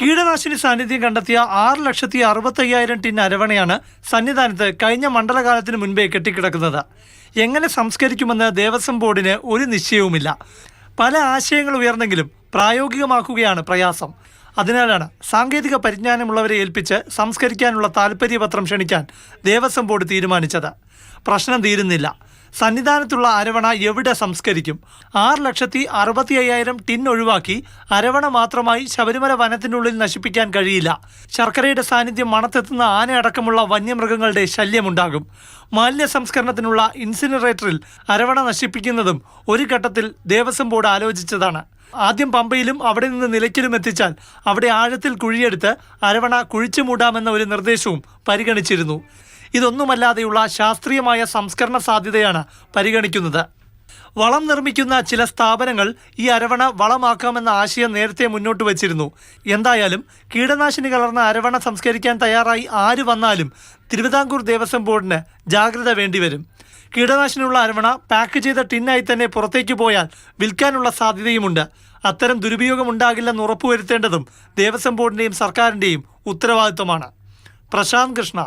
കീടനാശിനി സാന്നിധ്യം കണ്ടെത്തിയ ആറ് ലക്ഷത്തി അറുപത്തി അയ്യായിരം ടിൻ അരവണയാണ് സന്നിധാനത്ത് കഴിഞ്ഞ മണ്ഡലകാലത്തിന് മുൻപേ കെട്ടിക്കിടക്കുന്നത്. എങ്ങനെ സംസ്കരിക്കുമെന്ന് ദേവസ്വം ബോർഡിന് ഒരു നിശ്ചയവുമില്ല. പല ആശയങ്ങൾ ഉയർന്നെങ്കിലും പ്രായോഗികമാക്കുകയാണ് പ്രയാസം. അതിനാലാണ് സാങ്കേതിക പരിജ്ഞാനമുള്ളവരെ ഏൽപ്പിച്ച് സംസ്കരിക്കാനുള്ള താൽപ്പര്യപത്രം ക്ഷണിക്കാൻ ദേവസ്വം ബോർഡ് തീരുമാനിച്ചത്. പ്രശ്നം തീരുന്നില്ല. സന്നിധാനത്തുള്ള അരവണ എവിടെ സംസ്കരിക്കും? ആറ് ലക്ഷത്തി അറുപത്തി അയ്യായിരം ടിൻ ഒഴിവാക്കി അരവണ മാത്രമായി ശബരിമല വനത്തിനുള്ളിൽ നശിപ്പിക്കാൻ കഴിയില്ല. ശർക്കരയുടെ സാന്നിധ്യം മണത്തെത്തുന്ന ആനയടക്കമുള്ള വന്യമൃഗങ്ങളുടെ ശല്യമുണ്ടാകും. മാലിന്യ സംസ്കരണത്തിനുള്ള ഇൻസിനറേറ്ററിൽ അരവണ നശിപ്പിക്കുന്നതും ഒരു ഘട്ടത്തിൽ ദേവസ്വം ബോർഡ് ആലോചിച്ചതാണ്. ആദ്യം പമ്പയിലും അവിടെ നിന്ന് നിലയ്ക്കലും എത്തിച്ചാൽ അവിടെ ആഴത്തിൽ കുഴിയെടുത്ത് അരവണ കുഴിച്ചു മൂടാമെന്ന ഒരു നിർദ്ദേശവും പരിഗണിച്ചിരുന്നു. ഇതൊന്നുമല്ലാതെയുള്ള ശാസ്ത്രീയമായ സംസ്കരണ സാധ്യതയാണ് പരിഗണിക്കുന്നത്. വളം നിർമ്മിക്കുന്ന ചില സ്ഥാപനങ്ങൾ ഈ അരവണ വളമാക്കാമെന്ന ആശയം നേരത്തെ മുന്നോട്ട് വച്ചിരുന്നു. എന്തായാലും കീടനാശിനി കലർന്ന അരവണ സംസ്കരിക്കാൻ തയ്യാറായി ആര് വന്നാലും തിരുവിതാംകൂർ ദേവസ്വം ബോർഡിന് ജാഗ്രത വേണ്ടിവരും. കീടനാശിനിയുള്ള അരവണ പാക്ക് ചെയ്ത ടിന്നായി തന്നെ പുറത്തേക്ക് പോയാൽ വിൽക്കാനുള്ള സാധ്യതയുമുണ്ട്. അത്തരം ദുരുപയോഗം ഉണ്ടാകില്ലെന്ന് ഉറപ്പുവരുത്തേണ്ടതും ദേവസ്വം ബോർഡിന്റെയും സർക്കാരിന്റെയും ഉത്തരവാദിത്വമാണ്. പ്രശാന്ത് കൃഷ്ണ